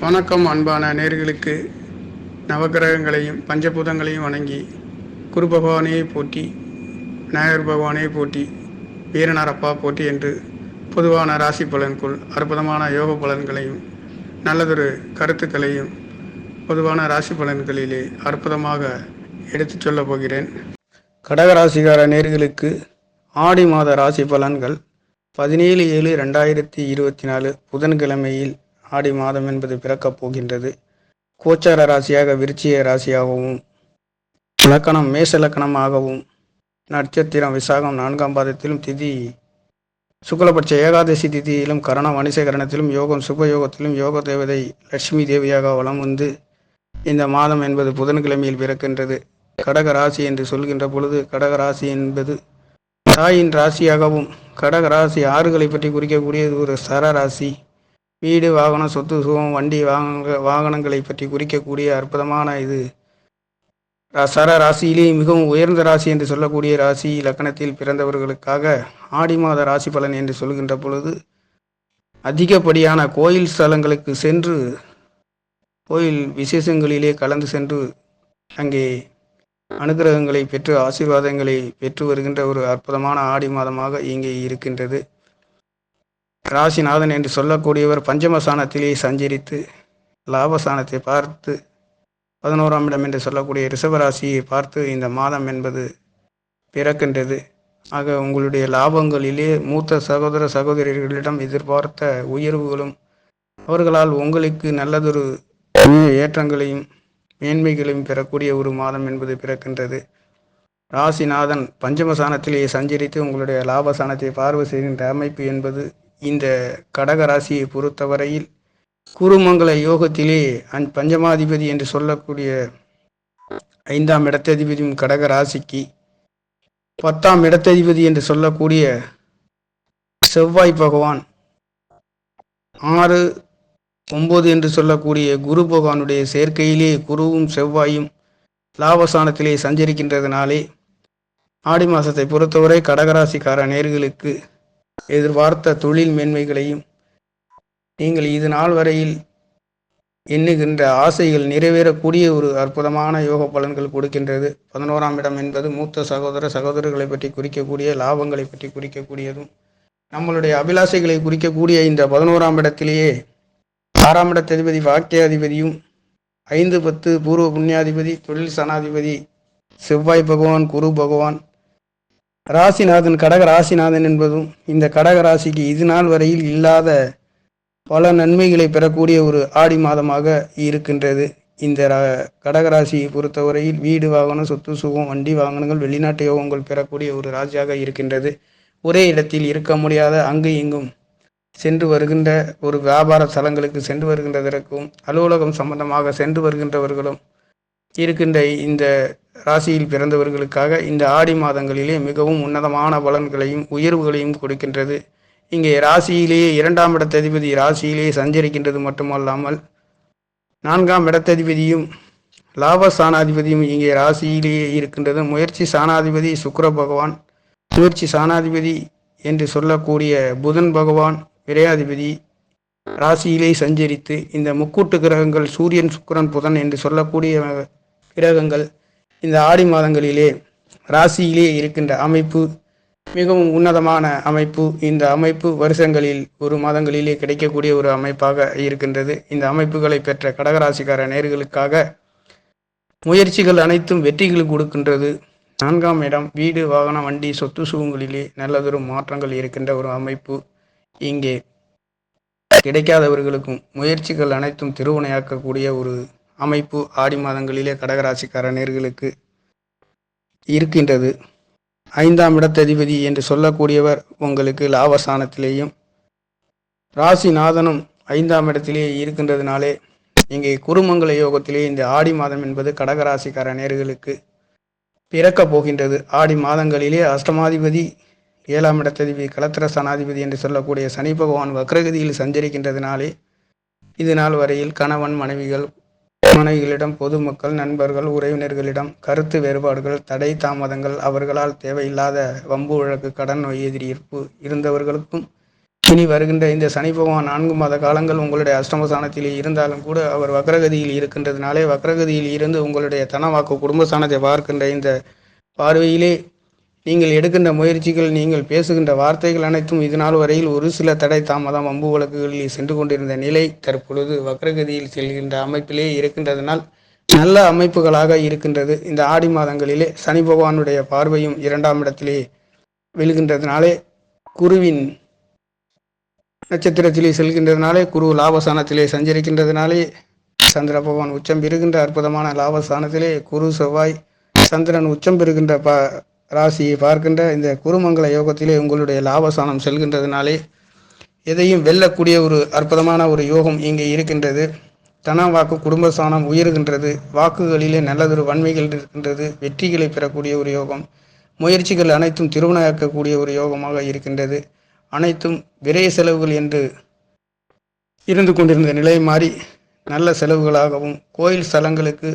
வணக்கம் அன்பான நேர்களுக்கு நவக்கிரகங்களையும் பஞ்சபூதங்களையும் வணங்கி குரு பகவானையே போட்டி விநாயகர் பகவானையே போட்டி வீரனாரப்பா போட்டி என்று பொதுவான ராசி பலனுக்குள் அற்புதமான யோக பலன்களையும் நல்லதொரு கருத்துக்களையும் பொதுவான ராசி பலன்களிலே அற்புதமாக எடுத்துச் சொல்லப் போகிறேன். கடகராசிகார நேர்களுக்கு ஆடி மாத ராசி பலன்கள் பதினேழு ஏழு ரெண்டாயிரத்தி இருபத்தி நாலு புதன்கிழமையில் ஆடி மாதம் என்பது பிறக்கப் போகின்றது. கோச்சார ராசியாக விருச்சிய ராசியாகவும் லக்கணம் மேச லக்கணமாகவும் நட்சத்திரம் விசாகம் நான்காம் பாதத்திலும் திதி சுக்லபட்ச ஏகாதசி திதியிலும் கரணம் வணிசகரணத்திலும் யோகம் சுபயோகத்திலும் யோக தேவதை லட்சுமி தேவியாக வலம் வந்து இந்த மாதம் என்பது புதன்கிழமையில் பிறக்கின்றது. கடக ராசி என்று சொல்கின்ற பொழுது கடக ராசி என்பது தாயின் ராசியாகவும் கடக ராசி ஆறுகளை பற்றி குறிக்கக்கூடியது ஒரு சர ராசி. வீடு வாகனம் சொத்து சுகம் வண்டி வாகன வாகனங்களை பற்றி குறிக்கக்கூடிய அற்புதமான இது. ரா- சர ராசியிலே மிகவும் உயர்ந்த ராசி என்று சொல்லக்கூடிய ராசி லக்கணத்தில் பிறந்தவர்களுக்காக ஆடி மாத ராசி பலன் என்று சொல்கின்ற பொழுது அதிகப்படியான கோயில் ஸ்தலங்களுக்கு சென்று கோயில் விசேஷங்களிலே கலந்து சென்று அங்கே அனுகிரகங்களை பெற்று ஆசீர்வாதங்களை பெற்று வருகின்ற ஒரு அற்புதமான ஆடி மாதமாக இங்கே இருக்கின்றது. ராசிநாதன் என்று சொல்லக்கூடியவர் பஞ்சமஸ்தானத்திலே சஞ்சரித்து லாபஸ்தானத்தை பார்த்து பதினோராம் இடம் என்று சொல்லக்கூடிய ரிஷபராசியை பார்த்து இந்த மாதம் என்பது பிறக்கின்றது. ஆக உங்களுடைய லாபங்களிலே மூத்த சகோதர சகோதரிகளிடம் எதிர்பார்த்த உயர்வுகளும் அவர்களால் உங்களுக்கு நல்லதொரு ஏற்றங்களையும் மேன்மைகளையும் பெறக்கூடிய ஒரு மாதம் என்பது பிறக்கின்றது. ராசிநாதன் பஞ்சமசானத்திலேயே சஞ்சரித்து உங்களுடைய லாபசானத்தை பார்வை செய்கின்ற அமைப்பு என்பது இந்த கடக ராசியை பொறுத்தவரையில் குருமங்கல யோகத்திலே அந் பஞ்சமாதிபதி என்று சொல்லக்கூடிய ஐந்தாம் இடத்ததிபதியும் கடக ராசிக்கு பத்தாம் இடத்ததிபதி என்று சொல்லக்கூடிய செவ்வாய் பகவான் ஆறு ஒன்பது என்று சொல்லக்கூடிய குரு பகவானுடைய சேர்க்கையிலே குருவும் செவ்வாயும் லாபஸ்தானத்திலே சஞ்சரிக்கின்றதுனாலே ஆடி மாதத்தை பொறுத்தவரை கடகராசிக்கார நேர்களுக்கு எதிர்பார்த்த தொழில் மேன்மைகளையும் நீங்கள் இது நாள் வரையில் எண்ணுகின்ற ஆசைகள் நிறைவேறக்கூடிய ஒரு அற்புதமான யோக பலன்கள் கொடுக்கின்றது. பதினோராம் இடம் என்பது மூத்த சகோதர சகோதரர்களை பற்றி குறிக்கக்கூடிய லாபங்களை பற்றி குறிக்கக்கூடியதும் நம்மளுடைய அபிலாஷைகளை குறிக்கக்கூடிய இந்த பதினோராம் இடத்திலேயே ஆறாம் இடத்ததிபதி வாக்கியாதிபதியும் ஐந்து பத்து பூர்வ புண்ணியாதிபதி தொழில் சனாதிபதி செவ்வாய் பகவான் குரு பகவான் ராசிநாதன் கடக ராசிநாதன் என்பதும் இந்த கடக ராசிக்கு இது நாள் வரையில் இல்லாத பல நன்மைகளை பெறக்கூடிய ஒரு ஆடி மாதமாக இருக்கின்றது. இந்த ரா- கடகராசியை பொறுத்தவரையில் வீடு வாகனம் சொத்து சுகம் வண்டி வாகனங்கள் வெளிநாட்டு யோகங்கள் பெறக்கூடிய ஒரு ராசியாக இருக்கின்றது. ஒரே இடத்தில் இருக்க முடியாத அங்கு இங்கும் சென்று வருகின்ற ஒரு வியாபார ஸ்தலங்களுக்கு சென்று வருகின்றதற்கும் அலுவலகம் சம்பந்தமாக சென்று வருகின்றவர்களும் இருக்கின்ற இந்த ராசியில் பிறந்தவர்களுக்காக இந்த ஆடி மாதங்களிலே மிகவும் உன்னதமான பலன்களையும் உயர்வுகளையும் கொடுக்கின்றது. இங்கே ராசியிலேயே இரண்டாம் இடத்ததிபதி ராசியிலேயே சஞ்சரிக்கின்றது மட்டுமல்லாமல் நான்காம் இடத்ததிபதியும் லாப சாணாதிபதியும் இங்கே ராசியிலேயே இருக்கின்றது. முயற்சி சாணாதிபதி சுக்கர பகவான் முயற்சி சாணாதிபதி என்று சொல்லக்கூடிய புதன் பகவான் விரையாதிபதி ராசியிலே சஞ்சரித்து இந்த முக்கூட்டு கிரகங்கள் சூரியன் சுக்கரன் புதன் என்று சொல்லக்கூடிய கிரகங்கள் இந்த ஆடி மாதங்களிலே ராசியிலே இருக்கின்ற அமைப்பு மிகவும் உன்னதமான அமைப்பு. இந்த அமைப்பு வருஷங்களில் ஒரு மாதங்களிலே கிடைக்கக்கூடிய ஒரு அமைப்பாக இருக்கின்றது. இந்த அமைப்புகளை பெற்ற கடகராசிக்கார நேர்களுக்காக முயற்சிகள் அனைத்தும் வெற்றிகள் கொடுக்கின்றது. நான்காம் இடம் வீடு வாகனம் வண்டி சொத்து சுகங்களிலே நல்லதொரு மாற்றங்கள் இருக்கின்ற ஒரு அமைப்பு. இங்கே கிடைக்காதவர்களுக்கும் முயற்சிகள் அனைத்தும் திருவினையாக்கக்கூடிய ஒரு அமைப்பு ஆடி மாதங்களிலே கடகராசிக்கார நேர்களுக்கு இருக்கின்றது. ஐந்தாம் இடத்ததிபதி என்று சொல்லக்கூடியவர் உங்களுக்கு லாபஸ்தானத்திலேயும் ராசிநாதனும் ஐந்தாம் இடத்திலேயே இருக்கின்றதுனாலே இங்கே குருமங்கல யோகத்திலே இந்த ஆடி மாதம் என்பது கடகராசிக்கார நேர்களுக்கு பிறக்கப் போகின்றது. ஆடி மாதங்களிலே அஷ்டமாதிபதி ஏழாம் இடத்ததிபதி கலத்திர சனாதிபதி என்று சொல்லக்கூடிய சனி பகவான் வக்ரகதியில் சஞ்சரிக்கின்றதுனாலே இது நாள் வரையில் கணவன் மனைவிகள் மனைவிகளிடம் பொதுமக்கள் நண்பர்கள் உறவினர்களிடம் கருத்து வேறுபாடுகள் தடை தாமதங்கள் அவர்களால் தேவையில்லாத வம்பு வழக்கு கடன் நோய் எதிரி இருப்பு இருந்தவர்களுக்கும் இனி வருகின்ற இந்த சனி பகவான் நான்கு மாத காலங்கள் உங்களுடைய அஷ்டமஸ்தானத்தில் இருந்தாலும் கூட அவர் வக்ரகதியில் இருக்கின்றதுனாலே வக்ரகதியில் இருந்து உங்களுடைய தனவாக்கு குடும்பஸ்தானத்தை பார்க்கின்ற இந்த பார்வையிலே நீங்கள் எடுக்கின்ற முயற்சிகள் நீங்கள் பேசுகின்ற வார்த்தைகள் அனைத்தும் இதுநாள் வரையில் ஒரு சில தடை தாமதம் அம்பு வழக்குகளில் சென்று கொண்டிருந்த நிலை தற்பொழுது வக்ரகதியில் செல்கின்ற அமைப்பிலே இருக்கின்றதனால் நல்ல அமைப்புகளாக இருக்கின்றது. இந்த ஆடி மாதங்களிலே சனி பகவானுடைய பார்வையும் இரண்டாம் இடத்திலே விழுகின்றதுனாலே குருவின் நட்சத்திரத்திலே செல்கின்றதுனாலே குரு லாபஸ்தானத்திலே சஞ்சரிக்கின்றதுனாலே சந்திர பகவான் உச்சம் பெறுகின்ற அற்புதமான லாபஸ்தானத்திலே குரு செவ்வாய் சந்திரன் உச்சம் பெறுகின்ற ப ராசியை பார்க்கின்ற இந்த குருமங்கல யோகத்திலே உங்களுடைய லாபஸ்தானம் செல்கின்றதுனாலே எதையும் வெல்லக்கூடிய ஒரு அற்புதமான ஒரு யோகம் இங்கே இருக்கின்றது. தன வாக்கு குடும்பஸ்தானம் உயர்கின்றது. வாக்குகளிலே நல்லதொரு வன்மைகள் இருக்கின்றது. வெற்றிகளை பெறக்கூடிய ஒரு யோகம். முயற்சிகள் அனைத்தும் திருமணமாக்கக்கூடிய ஒரு யோகமாக இருக்கின்றது. அனைத்தும் விரைய செலவுகள் என்று இருந்து கொண்டிருந்த நிலை மாறி நல்ல செலவுகளாகவும் கோயில் ஸ்தலங்களுக்கு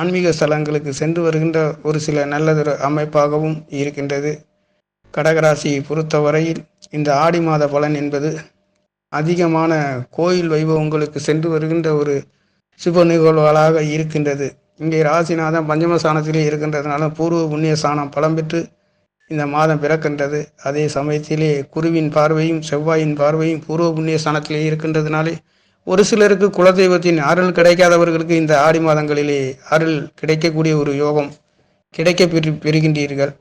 ஆன்மீக ஸ்தலங்களுக்கு சென்று வருகின்ற ஒரு சில நல்லதொரு அமைப்பாகவும் இருக்கின்றது. கடகராசியை பொறுத்தவரையில் இந்த ஆடி மாத பலன் என்பது அதிகமான கோயில் வைபவங்களுக்கு சென்று வருகின்ற ஒரு சுப நிகழ்வுகளாக இருக்கின்றது. இங்கே ராசிநாதன் பஞ்சமஸ்தானத்திலே இருக்கின்றதுனால பூர்வ புண்ணிய ஸ்தானம் பலம் பெற்று இந்த மாதம் பிறக்கின்றது. அதே சமயத்திலே குருவின் பார்வையும் செவ்வாயின் பார்வையும் பூர்வ புண்ணிய ஸ்தானத்திலே இருக்கின்றதுனாலே ஒரு சிலருக்கு குலதெய்வத்தின் அருள் கிடைக்காதவர்களுக்கு இந்த ஆடி மாதங்களிலே அருள் கிடைக்கக்கூடிய ஒரு யோகம் கிடைக்க பெறு பெறுகின்றீர்கள்.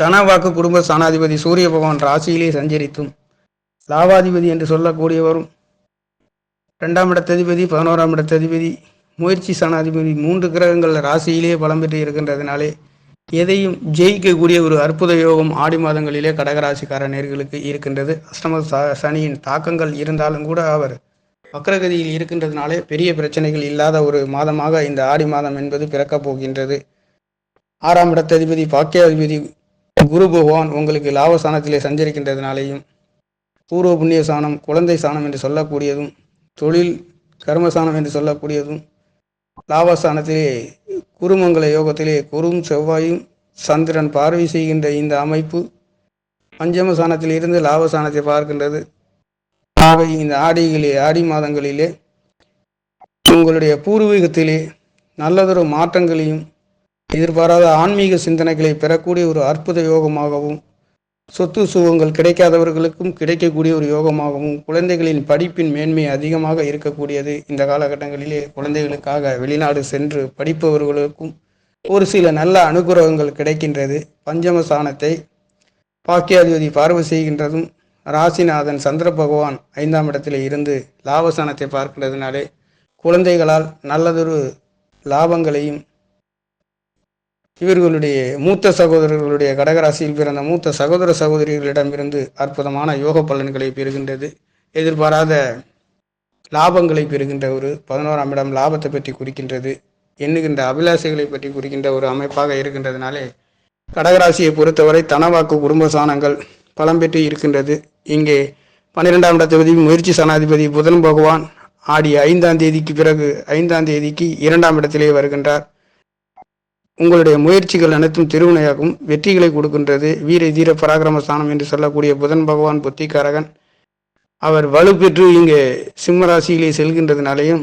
தனவாக்கு குடும்ப சனாதிபதி சூரிய பகவான் ராசியிலே சஞ்சரித்தும் லாபாதிபதி என்று சொல்லக்கூடியவரும் இரண்டாம் இடத்ததிபதி பதினோராம் இடத்ததிபதி முயற்சி சனாதிபதி மூன்று கிரகங்கள் ராசியிலே பலம் பெற்று இருக்கின்றதுனாலே எதையும் ஜெயிக்கக்கூடிய ஒரு அற்புத யோகம் ஆடி மாதங்களிலே கடகராசிக்கார நேர்களுக்கு இருக்கின்றது. அஷ்டம ச- சனியின் தாக்கங்கள் இருந்தாலும் கூட அவர் வக்ரகதியில் இருக்கின்றதுனாலே பெரிய பிரச்சனைகள் இல்லாத ஒரு மாதமாக இந்த ஆடி மாதம் என்பது பிறக்கப் போகின்றது. ஆறாம் இடத்ததிபதி பாக்கியாதிபதி குரு பகவான் உங்களுக்கு லாபஸ்தானத்திலே சஞ்சரிக்கின்றதுனாலேயும் பூர்வ புண்ணிய சாணம் குழந்தை சாணம் என்று சொல்லக்கூடியதும் தொழில் கர்மசானம் என்று சொல்லக்கூடியதும் லாபஸ்தானத்திலே குருமங்கல யோகத்திலே குரும் செவ்வாயும் சந்திரன் பார்வை செய்கின்ற இந்த அமைப்பு பஞ்சம சாணத்தில் இருந்து லாபஸ்தானத்தை பார்க்கின்றது. ஆகவே இந்த ஆடிகளிலே ஆடி மாதங்களிலே உங்களுடைய பூர்வீகத்திலே நல்லதொரு மாற்றங்களையும் எதிர்பாராத ஆன்மீக சிந்தனைகளை பெறக்கூடிய ஒரு அற்புத யோகமாகவும் சொத்து சுகங்கள் கிடைக்காதவர்களுக்கும் கிடைக்கக்கூடிய ஒரு யோகமாகவும் குழந்தைகளின் படிப்பின் மேன்மை அதிகமாக இருக்கக்கூடியது இந்த காலகட்டங்களிலே. குழந்தைகளுக்காக வெளிநாடு சென்று படிப்பவர்களுக்கும் ஒரு சில நல்ல அனுகிரகங்கள் கிடைக்கின்றது. பஞ்சம சாணத்தை பாக்கியாதிபதி பார்வை செய்கின்றதும் ராசிநாதன் சந்திர பகவான் ஐந்தாம் இடத்தில் இருந்து லாபசானத்தை பார்க்கின்றதுனாலே குழந்தைகளால் நல்லதொரு லாபங்களையும் இவர்களுடைய மூத்த சகோதரர்களுடைய கடகராசியில் பிறந்த மூத்த சகோதர சகோதரிகளிடமிருந்து அற்புதமான யோக பலன்களை பெறுகின்றது. எதிர்பாராத லாபங்களை பெறுகின்ற ஒரு பதினோராம் இடம் லாபத்தை பற்றி குறிக்கின்றது. எண்ணுகின்ற அபிலாசைகளை பற்றி குறிக்கின்ற ஒரு அமைப்பாக இருக்கின்றதுனாலே கடகராசியை பொறுத்தவரை தனவாக்கு குடும்ப சாணங்கள் பலம் பெற்று இருக்கின்றது. இங்கே பன்னிரெண்டாம் இடத்ததிபதி முயற்சி சனாதிபதி புதன் பகவான் ஆடிய ஐந்தாம் தேதிக்கு பிறகு ஐந்தாம் தேதிக்கு இரண்டாம் இடத்திலே வருகின்றார். உங்களுடைய முயற்சிகள் அனைத்தும் திருவினையாகும். வெற்றிகளை கொடுக்கின்றது. வீர தீர பராக்கிரம ஸ்தானம் என்று சொல்லக்கூடிய புதன் பகவான் புத்திகாரகன் அவர் வலுப்பெற்று இங்கே சிம்மராசியிலே செல்கின்றதுனாலையும் செல்கின்றதுனாலேயும்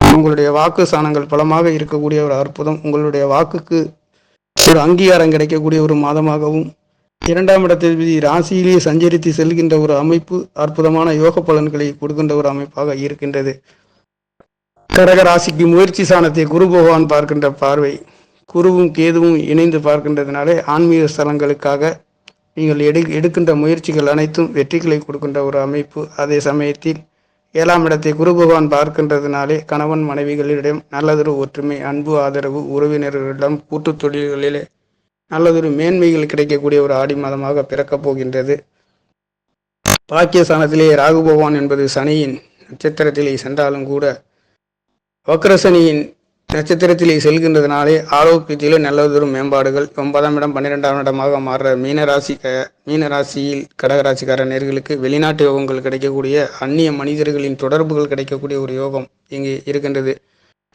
உங்களுடைய வாக்கு ஸ்தானங்கள் பலமாக இருக்கக்கூடிய ஒரு அற்புதம். உங்களுடைய வாக்குக்கு ஒரு அங்கீகாரம் கிடைக்கக்கூடிய ஒரு மாதமாகவும் இரண்டாம் இடத்தில் ராசியிலே சஞ்சரித்து செல்கின்ற ஒரு அமைப்பு அற்புதமான யோக பலன்களை கொடுக்கின்ற ஒரு அமைப்பாக இருக்கின்றது. கடக ராசிக்கு முயற்சி சாணத்தை குரு பகவான் பார்க்கின்ற பார்வை. குருவும் கேதுவும் இணைந்து பார்க்கின்றதுனாலே ஆன்மீக ஸ்தலங்களுக்காக நீங்கள் எடு எடுக்கின்ற முயற்சிகள் அனைத்தும் வெற்றிகளை கொடுக்கின்ற ஒரு அமைப்பு. அதே சமயத்தில் ஏழாம் இடத்தை குரு பகவான் பார்க்கின்றதுனாலே கணவன் மனைவிகளிடம் நல்லதொரு ஒற்றுமை அன்பு ஆதரவு உறவினர்களிடம் கூட்டுத் தொழில்களிலே நல்லதொரு மேன்மைகள் கிடைக்கக்கூடிய ஒரு ஆடி மாதமாக பிறக்கப் போகின்றது. பாக்கியஸ்தானத்திலே ராகு பகவான் என்பது சனியின் நட்சத்திரத்திலே சென்றாலும் கூட வக்ரசனியின் நட்சத்திரத்திலே செல்கின்றதுனாலே ஆரோக்கியத்திலும் நல்லதொரு மேம்பாடுகள். ஒன்பதாம் இடம் பன்னிரெண்டாம் இடமாக மாறுற மீனராசி க மீனராசியில் கடகராசிக்கார நேர்களுக்கு வெளிநாட்டு யோகங்கள் கிடைக்கக்கூடிய அந்நிய மனிதர்களின் தொடர்புகள் கிடைக்கக்கூடிய ஒரு யோகம் இங்கு இருக்கின்றது.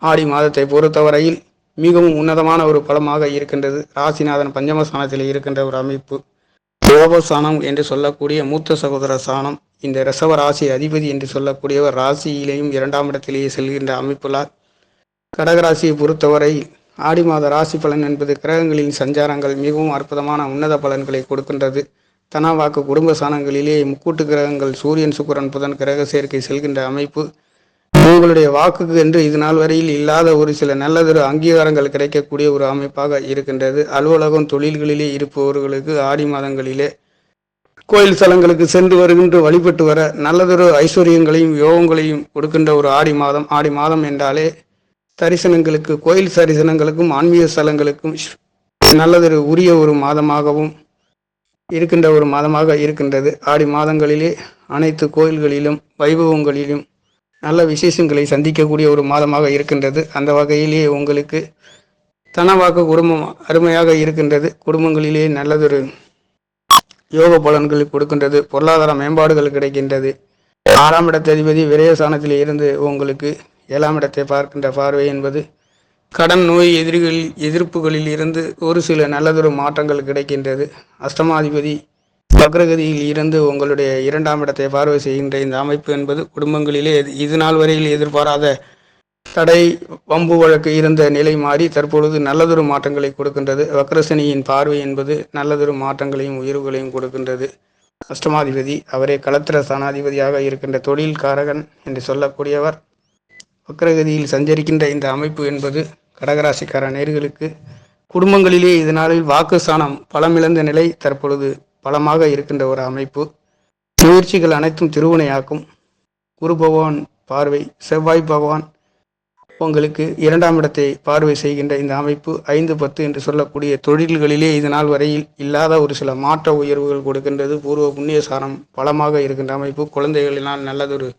ஆடி மாதத்தை பொறுத்தவரையில் மிகவும் உன்னதமான ஒரு பலமாக இருக்கின்றது. ராசிநாதன் பஞ்சமஸ்தானத்தில் இருக்கின்ற ஒரு அமைப்பு. யோக சாணம் என்று சொல்லக்கூடிய மூத்த சகோதர சாணம் இந்த ரிஷப ராசி அதிபதி என்று சொல்லக்கூடியவர் ராசியிலேயும் இரண்டாம் இடத்திலேயே செல்கின்ற அமைப்புலார். கடகராசியை பொறுத்தவரை ஆடி மாத ராசி பலன் என்பது கிரகங்களின் சஞ்சாரங்கள் மிகவும் அற்புதமான உன்னத பலன்களை கொடுக்கின்றது. தனாவாக்கு குடும்ப சாணங்களிலே முக்கூட்டு கிரகங்கள் சூரியன் சுக்கிரன் புதன் கிரக சேர்க்கை செல்கின்ற அமைப்பு. உங்களுடைய வாக்குக்கு என்று இது நாள் வரையில் இல்லாத ஒரு சில நல்லதொரு அங்கீகாரங்கள் கிடைக்கக்கூடிய ஒரு அமைப்பாக இருக்கின்றது. அலுவலகம் தொழில்களிலே இருப்பவர்களுக்கு ஆடி மாதங்களிலே கோயில் ஸ்தலங்களுக்கு சென்று வருகின்ற வழிபட்டு வர நல்லதொரு ஐஸ்வர்யங்களையும் யோகங்களையும் கொடுக்கின்ற ஒரு ஆடி மாதம். ஆடி மாதம் என்றாலே தரிசனங்களுக்கு கோயில் தரிசனங்களுக்கும் ஆன்மீக ஸ்தலங்களுக்கும் நல்லதொரு உரிய ஒரு மாதமாகவும் இருக்கின்ற ஒரு மாதமாக இருக்கின்றது. ஆடி மாதங்களிலே அனைத்து கோயில்களிலும் வைபவங்களிலும் நல்ல விசேஷங்களை சந்திக்கக்கூடிய ஒரு மாதமாக இருக்கின்றது. அந்த வகையிலே உங்களுக்கு தனவாக்கு குடும்பம் அருமையாக இருக்கின்றது. குடும்பங்களிலே நல்லதொரு யோக பலன்களை கொடுக்கின்றது. பொருளாதார மேம்பாடுகள் கிடைக்கின்றது. ஆறாம் இடத்ததிபதி விரயசானத்தில் இருந்து உங்களுக்கு ஏழாம் இடத்தை பார்க்கின்ற பார்வை என்பது கடன் நோய் எதிரிகளில் எதிர்ப்புகளில் இருந்து ஒரு சில நல்லதொரு மாற்றங்கள் கிடைக்கின்றது. அஷ்டமாதிபதி வக்ரகதியில் இருந்து உங்களுடைய இரண்டாம் இடத்தை பார்வை செய்கின்ற இந்த அமைப்பு என்பது குடும்பங்களிலே இது நாள் வரையில் எதிர்பாராத தடை வம்பு வழக்கு இருந்த நிலை மாறி தற்பொழுது நல்லதொரு மாற்றங்களை கொடுக்கின்றது. வக்ரசனியின் பார்வை என்பது நல்லதொரு மாற்றங்களையும் உயர்வுகளையும் கொடுக்கின்றது. அஷ்டமாதிபதி அவரே களத்திர சனாதிபதியாக இருக்கின்ற தொழில் காரகன் என்று சொல்லக்கூடியவர். வக்ரகதியில் சஞ்சரிக்கின்ற இந்த அமைப்பு என்பது கடகராசிக்கார நேர்களுக்கு குடும்பங்களிலே இதனாலில் வாக்கு ஸ்தானம் பலமிழந்த நிலை தற்பொழுது பலமாக இருக்கின்ற ஒரு அமைப்பு. முயற்சிகள் அனைத்தும் திருவினையாக்கும். குரு பகவான் பார்வை செவ்வாய் பகவான் உங்களுக்கு இரண்டாம் இடத்தை பார்வை செய்கின்ற இந்த அமைப்பு ஐந்து பத்து என்று சொல்லக்கூடிய தொழில்களிலே இது நாள் வரையில் இல்லாத ஒரு சில மாற்ற உயர்வுகள் கொடுக்கின்றது. பூர்வ புண்ணிய சாரம் பலமாக இருக்கின்ற அமைப்பு. குழந்தைகளினால் நல்லதொரு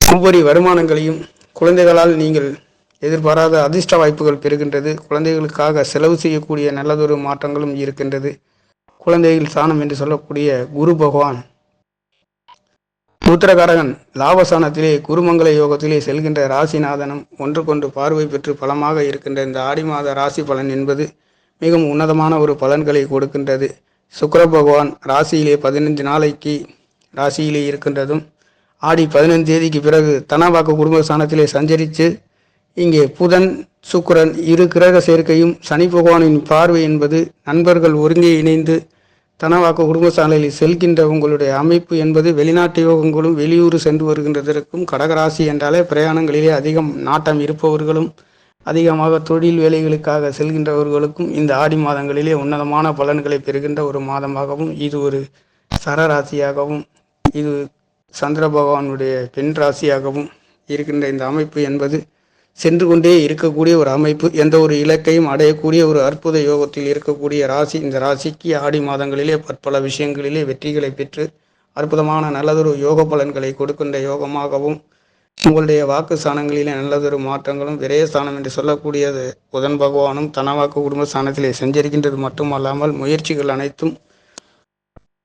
உபரி வருமானங்களையும் குழந்தைகளால் நீங்கள் எதிர்பாராத அதிர்ஷ்ட வாய்ப்புகள் பெறுகின்றது. குழந்தைகளுக்காக செலவு செய்யக்கூடிய நல்லதொரு மாற்றங்களும் இருக்கின்றது. குழந்தைகள் சாணம் என்று சொல்லக்கூடிய குரு பகவான். உத்தரகாரகன் லாபசானத்திலே குருமங்கல யோகத்திலே செல்கின்ற ராசிநாதனம் கொண்டு பார்வை பெற்று பலமாக இருக்கின்ற இந்த ஆடி மாத ராசி பலன் என்பது மிகவும் உன்னதமான ஒரு பலன்களை கொடுக்கின்றது. சுக்கர பகவான் ராசியிலே பதினைந்து நாளைக்கு ராசியிலே இருக்கின்றதும் ஆடி பதினைந்து தேதிக்கு பிறகு தனவாக்கு குடும்ப ஸ்தானத்திலே சஞ்சரித்து இங்கே புதன் சுக்கரன் இரு கிரக சேர்க்கையும் சனி பகவானின் பார்வை என்பது நண்பர்கள் ஒருங்கே இணைந்து தனவாக்கு குடும்பசாலையில் செல்கின்ற உங்களுடைய அமைப்பு என்பது வெளிநாட்டு யோகங்களும் வெளியூர் சென்று வருகின்றதற்கும் கடகராசி என்றாலே பிரயாணங்களிலே அதிகம் நாட்டம் இருப்பவர்களும் அதிகமாக தொழில் வேலைகளுக்காக செல்கின்றவர்களுக்கும் இந்த ஆடி மாதங்களிலே உன்னதமான பலன்களை பெறுகின்ற ஒரு மாதமாகவும் இது ஒரு சரராசியாகவும் இது சந்திர பகவானுடைய பெண் ராசியாகவும் இருக்கின்ற இந்த அமைப்பு என்பது சென்று கொண்டே இருக்கக்கூடிய ஒரு அமைப்பு. எந்த ஒரு இலக்கையும் அடையக்கூடிய ஒரு அற்புத யோகத்தில் இருக்கக்கூடிய ராசி. இந்த ராசிக்கு ஆடி மாதங்களிலே பற்பல விஷயங்களிலே வெற்றிகளை பெற்று அற்புதமான நல்லதொரு யோக பலன்களை கொடுக்கின்ற யோகமாகவும் உங்களுடைய வாக்கு ஸ்தானங்களிலே நல்லதொரு மாற்றங்களும் விரயஸ்தானம் என்று சொல்லக்கூடியது புதன் பகவானும் தனவாக்கு குடும்ப ஸ்தானத்திலே செஞ்சிருக்கின்றது மட்டுமல்லாமல் முயற்சிகள் அனைத்தும்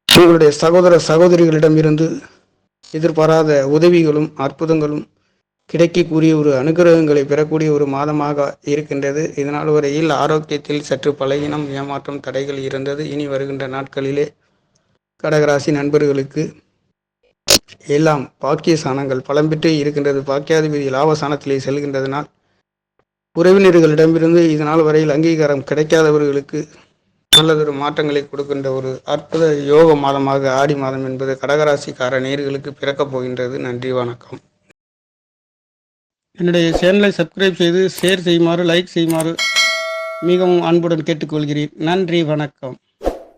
உங்களுடைய சகோதர சகோதரிகளிடமிருந்து எதிர்பாராத உதவிகளும் அற்புதங்களும் கிடைக்கக்கூடிய ஒரு அனுகிரகங்களை பெறக்கூடிய ஒரு மாதமாக இருக்கின்றது. இதனால் வரையில் ஆரோக்கியத்தில் சற்று பலகீனம் ஏமாற்றம் தடைகள் இருந்தது. இனி வருகின்ற நாட்களிலே கடகராசி நண்பர்களுக்கு எல்லாம் பாக்கிய சாணங்கள் பலம்பெற்று இருக்கின்றது. பாக்கியாதிபதி லாபசானத்திலே செல்கின்றதனால் உறவினர்களிடமிருந்து இதனால் வரையில் அங்கீகாரம் கிடைக்காதவர்களுக்கு நல்லதொரு மாற்றங்களை கொடுக்கின்ற ஒரு அற்புத யோக மாதமாக ஆடி மாதம் என்பது கடகராசிக்கார நேர்களுக்கு பிறக்கப் போகின்றது. நன்றி வணக்கம். என்னுடைய சேனலை சப்ஸ்கிரைப் செய்து ஷேர் செய்யுமாறு லைக் செய்யுமாறு மிகவும் அன்புடன் கேட்டுக்கொள்கிறேன். நன்றி வணக்கம்.